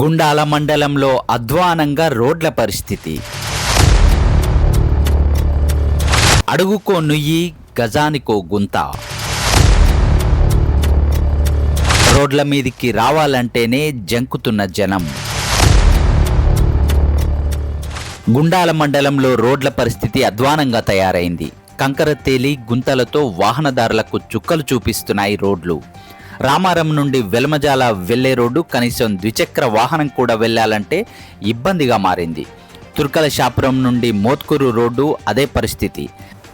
గుండాల మండలంలో అధ్వానంగా రోడ్ల పరిస్థితి. అడుగుకో నుయ్యి గజానికో గుంత. రోడ్ల మీదికి రావాలంటేనే జంకుతున్న జనం. గుండాల మండలంలో రోడ్ల పరిస్థితి అధ్వానంగా తయారైంది. కంకర తేలి గుంతలతో వాహనదారులకు చుక్కలు చూపిస్తున్నాయి రోడ్లు. రామారం నుండి వెలమజాల వెళ్ళే రోడ్డు కనీసం ద్విచక్ర వాహనం కూడా వెళ్ళాలంటే ఇబ్బందిగా మారింది. తుర్కల శాపురం నుండి మోత్కూరు రోడ్డు అదే పరిస్థితి.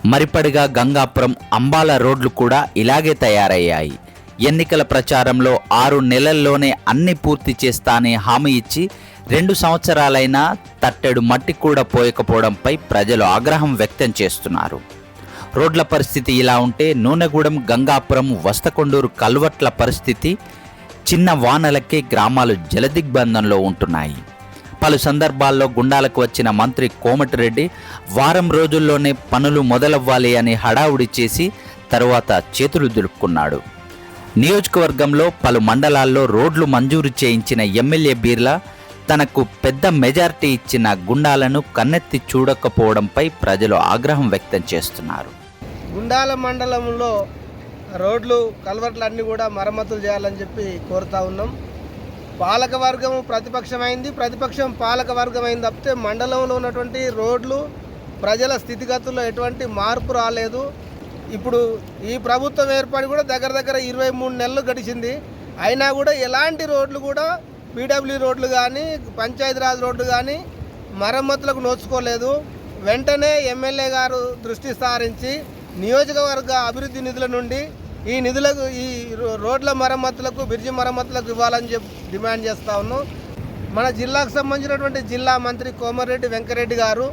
మరిపడిగా గంగాపురం అంబాల రోడ్లు కూడా ఇలాగే తయారయ్యాయి. ఎన్నికల ప్రచారంలో ఆరు నెలల్లోనే అన్ని పూర్తి చేస్తానని హామీ ఇచ్చి రెండు సంవత్సరాలైనా తట్టెడు మట్టి కూడా పోయకపోవడంపై ప్రజలు ఆగ్రహం వ్యక్తం చేస్తున్నారు. రోడ్ల పరిస్థితి ఇలా ఉంటే నూనెగూడెం గంగాపురం వస్తకొండూరు కల్వట్ల పరిస్థితి చిన్న వానలకే గ్రామాలు జలదిగ్బంధంలో ఉంటున్నాయి. పలు సందర్భాల్లో గుండాలకు వచ్చిన మంత్రి కోమటిరెడ్డి వారం రోజుల్లోనే పనులు మొదలవ్వాలి అని హడావుడి చేసి తరువాత చేతులు దులుపుకున్నాడు. నియోజకవర్గంలో పలు మండలాల్లో రోడ్లు మంజూరు చేయించిన ఎమ్మెల్యే బీర్లా తనకు పెద్ద మెజారిటీ ఇచ్చిన గుండాలను కన్నెత్తి చూడకపోవడంపై ప్రజలు ఆగ్రహం వ్యక్తం చేస్తున్నారు. గుండాల మండలంలో రోడ్లు కల్వర్ట్లు అన్నీ కూడా మరమ్మతులు చేయాలని చెప్పి కోరుతా ఉన్నాం. పాలక వర్గం ప్రతిపక్షమైంది. ప్రతిపక్షం పాలక వర్గమైంది తప్పితే మండలంలో ఉన్నటువంటి రోడ్లు ప్రజల స్థితిగతుల్లో ఎటువంటి మార్పు రాలేదు. ఇప్పుడు ఈ ప్రభుత్వం ఏర్పడి కూడా దగ్గర దగ్గర ఇరవై మూడు నెలలు గడిచింది. అయినా కూడా ఎలాంటి రోడ్లు కూడా పీడబ్ల్యూ రోడ్లు కానీ పంచాయతీరాజ్ రోడ్లు కానీ మరమ్మతులకు నోచుకోలేదు. వెంటనే ఎమ్మెల్యే గారు దృష్టి సారించి నియోజకవర్గ అభివృద్ధి నిధుల నుండి ఈ నిధులకు ఈ రోడ్ల మరమ్మతులకు బ్రిడ్జి మరమ్మతులకు ఇవ్వాలని చెప్పి డిమాండ్ చేస్తా ఉన్నాం. మన జిల్లాకు సంబంధించినటువంటి జిల్లా మంత్రి కోమరెడ్డి వెంకరెడ్డి గారు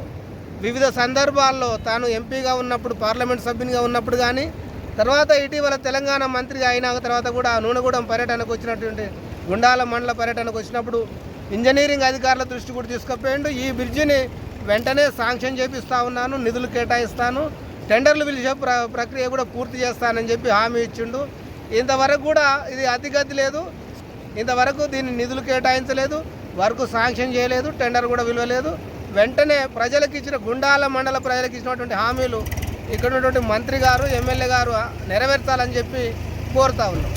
వివిధ సందర్భాల్లో తాను ఎంపీగా ఉన్నప్పుడు పార్లమెంట్ సభ్యునిగా ఉన్నప్పుడు కానీ తర్వాత ఇటీవల తెలంగాణ మంత్రిగా అయిన తర్వాత కూడా నూనెగూడెం పర్యటనకు వచ్చినటువంటి గుండాల మండల పర్యటనకు వచ్చినప్పుడు ఇంజనీరింగ్ అధికారుల దృష్టి కూడా తీసుకుపోయిండు. ఈ బ్రిడ్జిని వెంటనే శాంక్షన్ చేపిస్తా ఉన్నాను నిధులు కేటాయిస్తాను. టెండర్లు పిలిచే ప్ర ప్రక్రియ కూడా పూర్తి చేస్తానని చెప్పి హామీ ఇచ్చిండు. ఇంతవరకు కూడా ఇది అతిగతి లేదు. ఇంతవరకు దీన్ని నిధులు కేటాయించలేదు. వర్క్ శాంక్షన్ చేయలేదు. టెండర్ కూడా విలువలేదు. వెంటనే ప్రజలకు ఇచ్చిన గుండాల మండల ప్రజలకు ఇచ్చినటువంటి హామీలు ఇక్కడ ఉన్నటువంటి మంత్రి గారు ఎమ్మెల్యే గారు నెరవేర్చాలని చెప్పి కోరుతా ఉన్నాం.